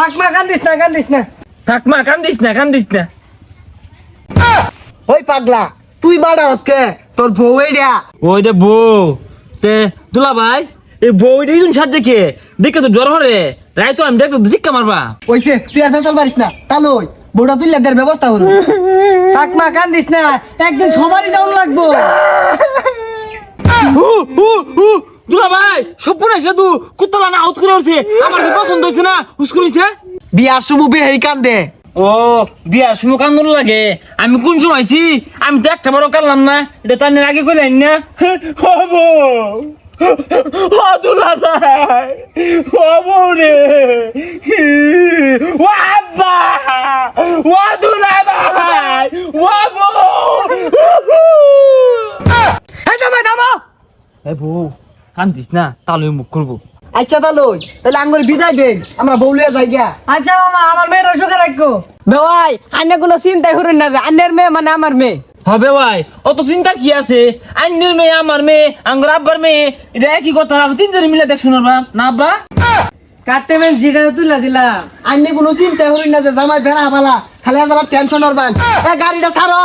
থাক মা কান্দিস না কান্দিস না। থাক মা কান্দিস না কান্দিস না। ওই পাগলা তুই বাড়া আজকে তোর বউ এইডা। ওই রে বউ তে দুলা ভাই এই বউ এটা ইদুন সাজে কে? দেখে তো জ্বর হরে। রাই তো আমি দেখতে শিক্ষা মারবা। ওইসে তুই আর ফেসাল পারিস না তালই বউটা তুই লেটার ব্যবস্থা করু। থাক মা কান্দিস না একদিন সবারই যাওয়ার লাগবো। ভাই সপুন এসে তু কুত্তলা না আউট করে উঠছে। আমার কি পছন্দ হয়েছে না? হুস করেছে বিয়ার সমু বিয়ে এই কান্দে। ও বিয়ার সময় কান্দন লাগে। আমি কোন সময় আইছি? আমি তো একটা বড় কানলাম না। এটা তো আমি আগে কইলেন না। হব। ও দুলা ভাই। হব রে। ও আব্বা। ও দুলা ভাই। ও বউ এই জামাই যাব এ বউ। কান্দিস না তাহলে মুখ করব আচ্ছা তালই তাহলে আঙ্গুর বিদায় দেন আমরা বউলিয়া যাই গিয়া। আচ্ছা মামা আমার মেয়েটা সুখে রাখব বেওয়াই আন্নে কোনো চিন্তাই করুন না আন্নের মেয়ে মানে আমার মেয়ে। হবে ভাই অত চিন্তা কি আছে? আইনের মেয়ে আমার মেয়ে আঙ্গুর আব্বার মেয়ে এটা একই কথা আমি তিনজনে মিলে দেখ শুনার না আব্বা? কাটতে মেন জিটা তুলা দিলাম। আইনে কোনো চিন্তা করি না যে জামাই ফেরা পালা খালি আজ টেনশন হরবান এ গাড়িটা ছাড়ো।